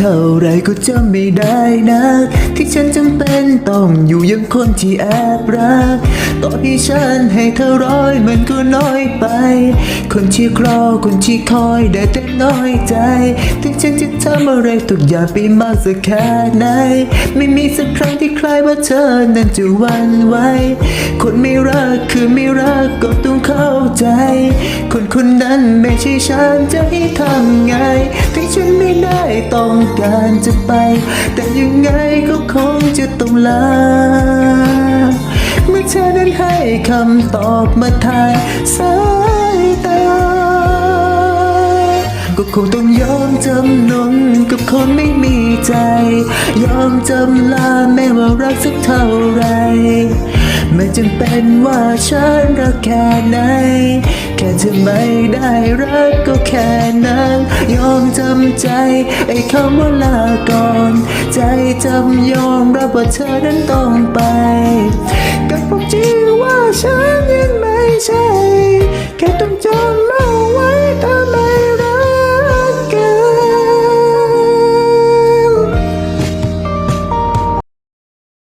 เท่าไรก็จำไม่ได้นะที่ฉันจำเป็นต้องอยู่ยังคนที่แอบรัก ต่อให้ฉันให้เธอร้อยมันก็น้อยไป คนที่ครอคนที่คอยได้แต่น้อยใจถึงฉันจะทำอะไรทุกอย่างไปมากสักแค่ไหน ไม่มีสักครั้งที่ใครว่าเธอนั้นจะวันไหวคนไม่รักคือไม่รักก็ต้องเข้าใจ คนคนนั้นไม่ใช่ฉันจะให้ทำไงถึงฉัน ต้องการจะไป แต่ยังไงก็คงจะต้องลา เมื่อเธอนั้นให้คำตอบมาทางสายตา ก็คงต้องยอมจำนนกับคนไม่มีใจ ยอมจำลาแม้ว่ารักสักเท่าไร ไม่จำเป็นว่าฉันรักแค่ไหน ค่เธอไม่ได้รักก็แค่นั้น ยอมจำใจ ไอ้คำว่าลาก่อน ใจจำยอมรับว่าเธอนั้นต้องไป กับความจริงว่าฉัน